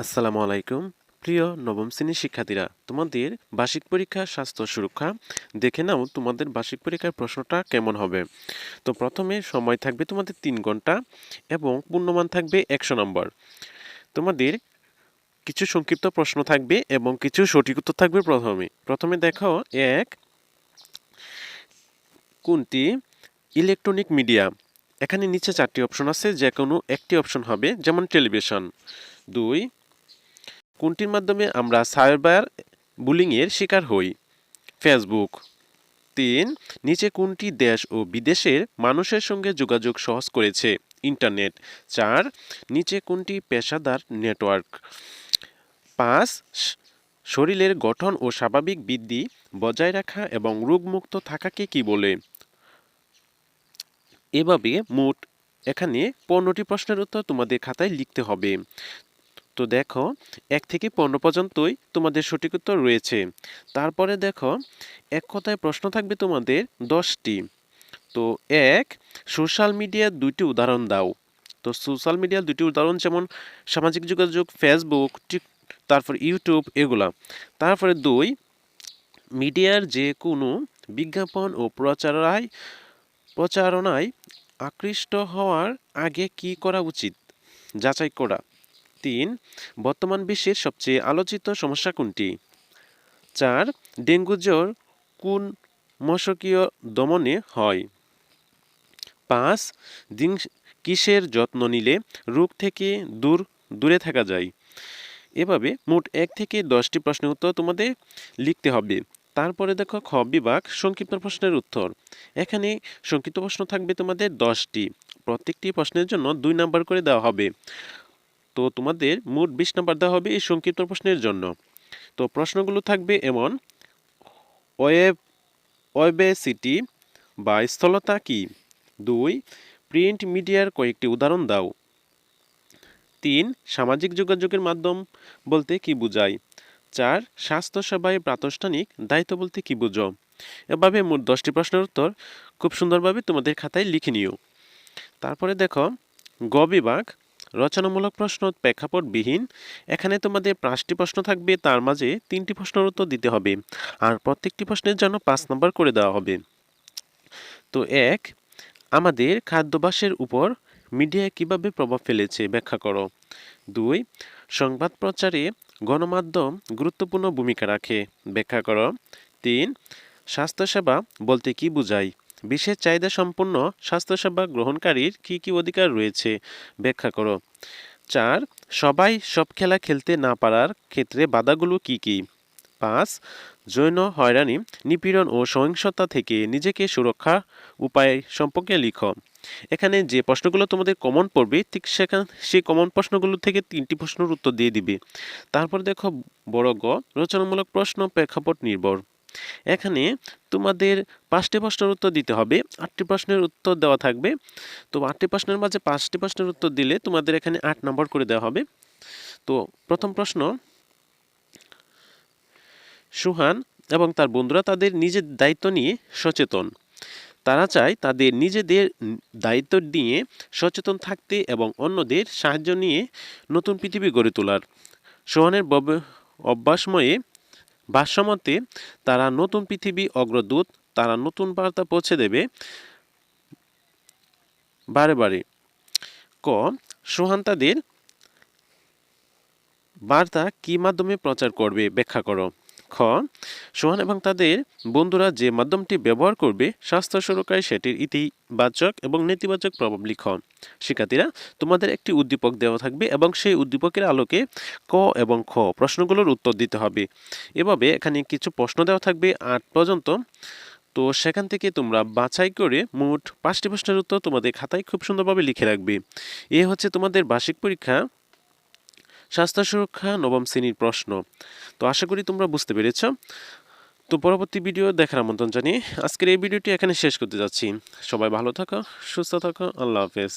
আসসালামু আলাইকুম। প্রিয় নবম শ্রেণির শিক্ষার্থীরা, তোমাদের বার্ষিক পরীক্ষা স্বাস্থ্য সুরক্ষা দেখে নাও তোমাদের বার্ষিক পরীক্ষার প্রশ্নটা কেমন হবে। তো প্রথমে সময় থাকবে তোমাদের তিন ঘণ্টা এবং পূর্ণমান থাকবে একশো নম্বর। তোমাদের কিছু সংক্ষিপ্ত প্রশ্ন থাকবে এবং কিছু সঠিক উত্তর থাকবে প্রথমে। প্রথমে দেখো, এক, কোনটি ইলেকট্রনিক মিডিয়া? এখানে নিচে চারটি অপশন আছে যে কোনো একটি অপশন হবে, যেমন টেলিভিশন। দুই কোনটির মাধ্যমে আমরা সাইবার বুলিংয়ের শিকার হই? ফেসবুক। তিন, নিচে কোনটি দেশ ও বিদেশের মানুষের সঙ্গে যোগাযোগ সহজ করেছে? ইন্টারনেট। চার, নিচে কোনটি পেশাদার নেটওয়ার্ক? পাঁচ শরীরের গঠন ও স্বাভাবিক বৃদ্ধি বজায় রাখা এবং রোগমুক্ত থাকাকে কি বলে? এভাবে মোট এখানে পনেরোটি প্রশ্নের উত্তর তোমাদের খাতায় লিখতে হবে। তো দেখো, এক থেকে পনেরো পর্যন্তই তোমাদের সঠিক উত্তর রয়েছে। তারপরে দেখো, এক কথায় প্রশ্ন থাকবে তোমাদের দশটি। তো এক, সোশ্যাল মিডিয়ার দুইটি উদাহরণ দাও। তো সোশ্যাল মিডিয়ার দুইটি উদাহরণ যেমন সামাজিক যোগাযোগ, ফেসবুক, টিক, তারপর ইউটিউব এগুলা। তারপরে দুই, মিডিয়ার যে কোনো বিজ্ঞাপন ও প্রচারায়, প্রচারণায় আকৃষ্ট হওয়ার আগে কি করা উচিত? যাচাই করা। তিন, বর্তমান বিশ্বের সবচেয়ে আলোচিত সমস্যা কোনটি? চার, ডেঙ্গু জ্বর কোন মশকীয় দমনে হয়? পাঁচ, দিন কিসের যত্ন নিলে রোগ থেকে দূর, দূরে থাকা যায়? এভাবে মোট এক থেকে দশটি প্রশ্নের উত্তর তোমাদের লিখতে হবে। তারপরে দেখো খ বিভাগ সংক্ষিপ্ত প্রশ্নের উত্তর। এখানে সংক্ষিপ্ত প্রশ্ন থাকবে তোমাদের দশটি। প্রত্যেকটি প্রশ্নের জন্য দুই নাম্বার করে দেওয়া হবে। তো তোমাদের মোট বিশ নাম্বার দেওয়া হবে এই সংক্ষিপ্ত প্রশ্নের জন্য। তো প্রশ্নগুলো থাকবে এমন ওয়েব ওয়েবেসিটি বা স্থলতা কি? দুই, প্রিন্ট মিডিয়ার কয়েকটি উদাহরণ দাও। তিন, সামাজিক যোগাযোগের মাধ্যম বলতে কি বোঝায়? চার, স্বাস্থ্যসেবায় প্রাতিষ্ঠানিক দায়িত্ব বলতে কি বুঝো? এভাবে মোট দশটি প্রশ্নের উত্তর খুব সুন্দরভাবে তোমাদের খাতায় লিখে নিও। তারপরে দেখো, গ বিভাগ রচনামূলক প্রশ্ন প্রেক্ষাপটবিহীন। এখানে তোমাদের পাঁচটি প্রশ্ন থাকবে, তার মাঝে তিনটি প্রশ্নের উত্তর দিতে হবে আর প্রত্যেকটি প্রশ্নের জন্য পাঁচ নম্বর করে দেওয়া হবে। তো এক, আমাদের খাদ্যাভ্যাসের উপর মিডিয়া কীভাবে প্রভাব ফেলেছে ব্যাখ্যা করো। দুই, সংবাদ প্রচারে গণমাধ্যম গুরুত্বপূর্ণ ভূমিকা রাখে ব্যাখ্যা করো। তিন, স্বাস্থ্যসেবা বলতে কি বোঝায়? বিশেষ চাহিদা সম্পন্ন স্বাস্থ্যসেবা গ্রহণকারীর কি কি অধিকার রয়েছে? ব্যাখ্যা করো। চার, সবাই সব খেলা খেলতে না পারার ক্ষেত্রে বাধাগুলো কি কি? পাঁচ জৈন হয়রানি, নিপীড়ন ও সহিংসতা থেকে নিজেকে সুরক্ষা উপায় সম্পর্কে লিখো। এখানে যে প্রশ্নগুলো তোমাদের কমন পড়বে, ঠিক সেখান, সেই কমন প্রশ্নগুলো থেকে তিনটি প্রশ্নের উত্তর দিয়ে দিবে। তারপর দেখো বড় গ, রচনামূলক প্রশ্ন, প্রেক্ষাপট নির্ভর। এখানে তোমাদের পাঁচটি প্রশ্নের উত্তর দিতে হবে। আটটি প্রশ্নের উত্তর দেওয়া থাকবে। তো আটটি প্রশ্নের মাঝে পাঁচটি প্রশ্নের উত্তর দিলে তোমাদের এখানে আট নম্বর করে দেওয়া হবে। তো প্রথম প্রশ্ন, সুহান এবং তার বন্ধুরা তাদের নিজের দায়িত্ব নিয়ে সচেতন। তারা চায় তাদের নিজেদের দায়িত্ব নিয়ে সচেতন থাকতে এবং অন্যদের সাহায্য নিয়ে নতুন পৃথিবী গড়ে তোলার। সোহানের অভ্যাসময়ে ভাষ্যমতে, তারা নতুন পৃথিবী অগ্রদূত, তারা নতুন বার্তা পৌঁছে দেবে। বারে বারে, ক সোহান তাদের বার্তা কি মাধ্যমে প্রচার করবে? ব্যাখ্যা করো। খ, সোহান এবং তাদের বন্ধুরা যে মাধ্যমটি ব্যবহার করবে, স্বাস্থ্য সুরক্ষায় সেটির ইতিবাচক এবং নেতিবাচক প্রভাব লিখ। শিক্ষার্থীরা, তোমাদের একটি উদ্দীপক দেওয়া থাকবে এবং সেই উদ্দীপকের আলোকে ক এবং খ প্রশ্নগুলোর উত্তর দিতে হবে। এভাবে এখানে কিছু প্রশ্ন দেওয়া থাকবে আট পর্যন্ত। তো সেখান থেকে তোমরা বাছাই করে মোট পাঁচটি প্রশ্নের উত্তর তোমাদের খাতায় খুব সুন্দরভাবে লিখে রাখবে। এ হচ্ছে তোমাদের বার্ষিক পরীক্ষা। স্বাস্থ্য সুরক্ষা নবম শ্রেণির প্রশ্ন। তো আশা করি তোমরা বুঝতে পেরেছ। তো পরবর্তী ভিডিও দেখার আমন্ত্রণ জানিয়ে আজকের এই ভিডিওটি এখানে শেষ করতে যাচ্ছি। সবাই ভালো থাকো, সুস্থ থাকো, আল্লাহ হাফেজ।